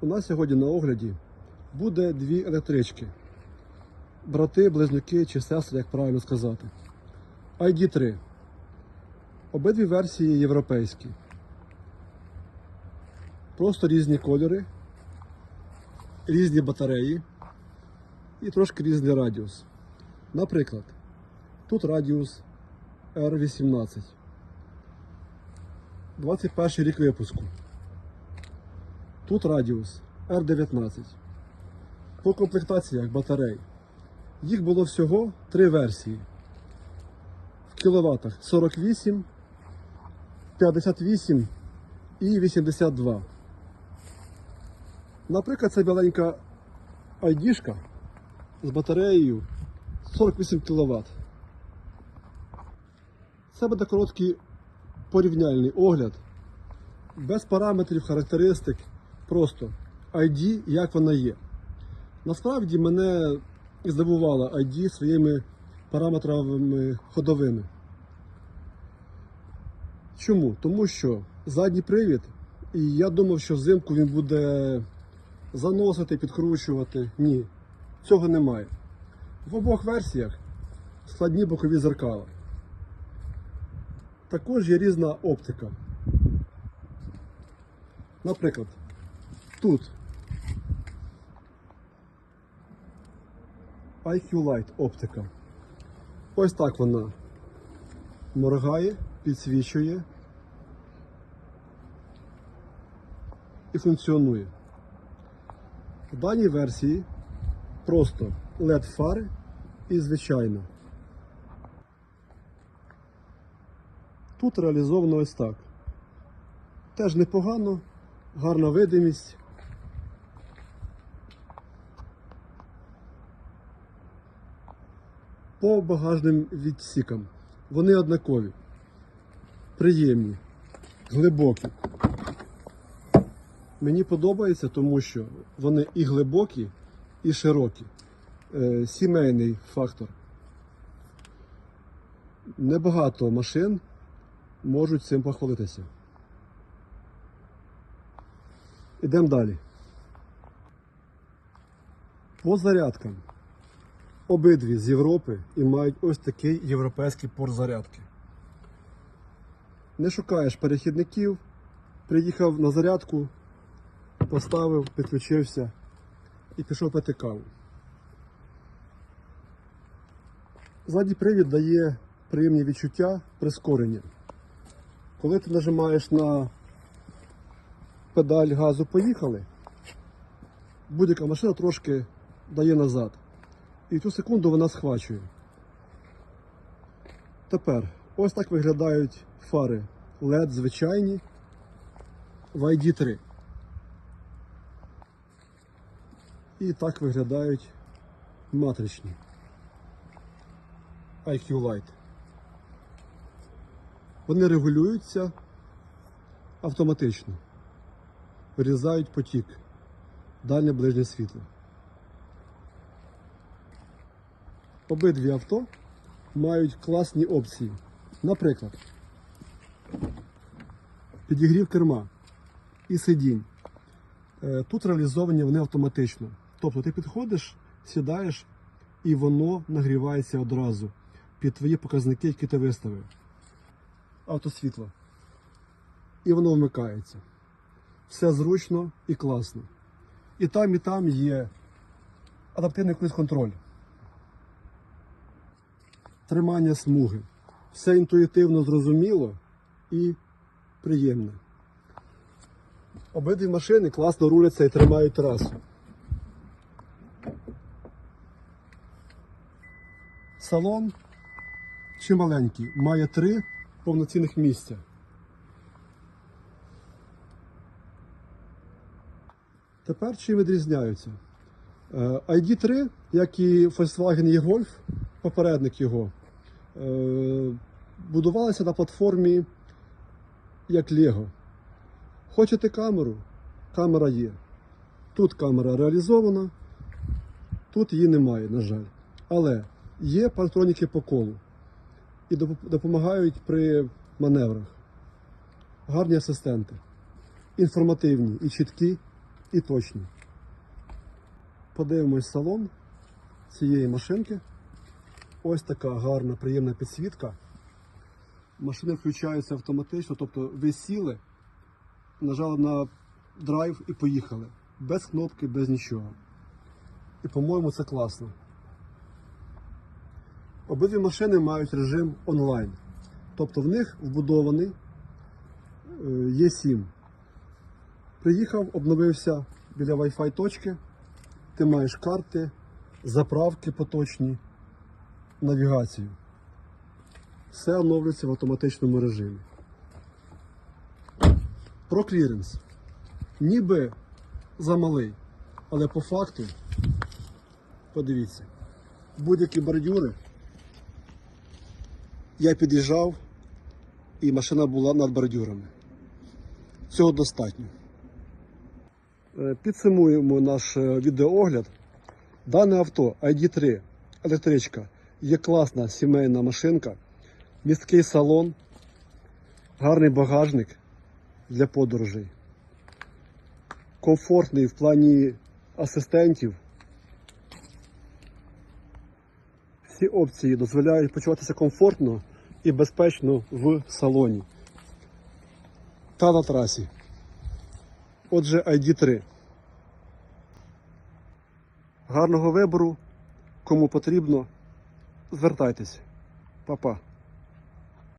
У нас сьогодні на огляді буде дві електрички. Брати, близнюки чи сестри, як правильно сказати. ID3. Обидві версії європейські. Просто різні кольори, різні батареї і трошки різний радіус. Наприклад, тут радіус R18. 21 рік випуску. Тут радіус R19. По комплектаціях батарей. Їх було всього три версії. В кіловатах 48, 58 і 82. Наприклад, це біленька ID з батареєю 48 кВт. Це буде короткий порівняльний огляд, без параметрів, характеристик, просто ID, як вона є. Насправді мене здивувала ID своїми параметрами ходовими. Чому? Тому що задній привід, і я думав, що взимку він буде заносити, підкручувати. Ні, цього немає. В обох версіях складні бокові зеркала. Також є різна оптика. Наприклад, тут IQ Light оптика. Ось так вона моргає, підсвічує і функціонує. В даній версії просто LED фари і звичайно. Тут реалізовано ось так. Теж непогано, гарна видимість. По багажним відсікам. Вони однакові, приємні, глибокі. Мені подобається, тому що вони і глибокі, і широкі. Е, сімейний фактор. Небагато машин можуть цим похвалитися. Ідемо далі. По зарядкам. Обидві з Європи і мають ось такий європейський порт зарядки. Не шукаєш перехідників, приїхав на зарядку, поставив, підключився і пішов пити каву. Задній привід дає приємні відчуття прискорення. Коли ти нажимаєш на педаль газу поїхали, будь-яка машина трошки дає назад. І в цю секунду вона схвачує. Тепер ось так виглядають фари LED звичайні в ID3. І так виглядають матричні IQ Light. Вони регулюються автоматично, вирізають потік, дальнє ближнє світло. Обидві авто мають класні опції. Наприклад, підігрів керма і сидінь. Е, Тут реалізовані вони автоматично. Тобто ти підходиш, сідаєш і воно нагрівається одразу під твої показники, які ти виставив. Автосвітло. І воно вмикається. Все зручно і класно. І там, і там є адаптивний круїз-контроль. Тримання смуги. Все інтуїтивно зрозуміло і приємно. Обидві машини класно руляться і тримають трасу. Салон чималенький, має три повноцінних місця. Тепер чим відрізняються? Е, ID3, як і Volkswagen e-Golf, попередник його, е, будувалися на платформі як Lego. Хочете камеру? Камера є. Тут камера реалізована, тут її немає, на жаль. Але є патроніки по колу і допомагають при маневрах. Гарні асистенти, інформативні і чіткі, і точні. Подивимось салон цієї машинки. Ось така гарна, приємна підсвітка. Машини включаються автоматично, тобто ви сіли, нажали на драйв і поїхали. Без кнопки, без нічого. І, по-моєму, це класно. Обидві машини мають режим онлайн. Тобто в них вбудований е, є 7 Приїхав, обновився біля Wi-Fi точки. Ти маєш карти, заправки поточні, навігацію. Все оновлюється в автоматичному режимі. Про кліренс. Ніби замалий, але по факту, подивіться, будь-які бордюри я під'їжджав і машина була над бордюрами. Цього достатньо. Е, Підсумуємо наш е, відеоогляд. Дане авто ID3 електричка є класна сімейна машинка, місткий салон, гарний багажник для подорожей, комфортний в плані асистентів. Всі опції дозволяють почуватися комфортно і безпечно в салоні та на трасі. Отже, ID3. Гарного вибору. Кому потрібно, звертайтеся. Па-па.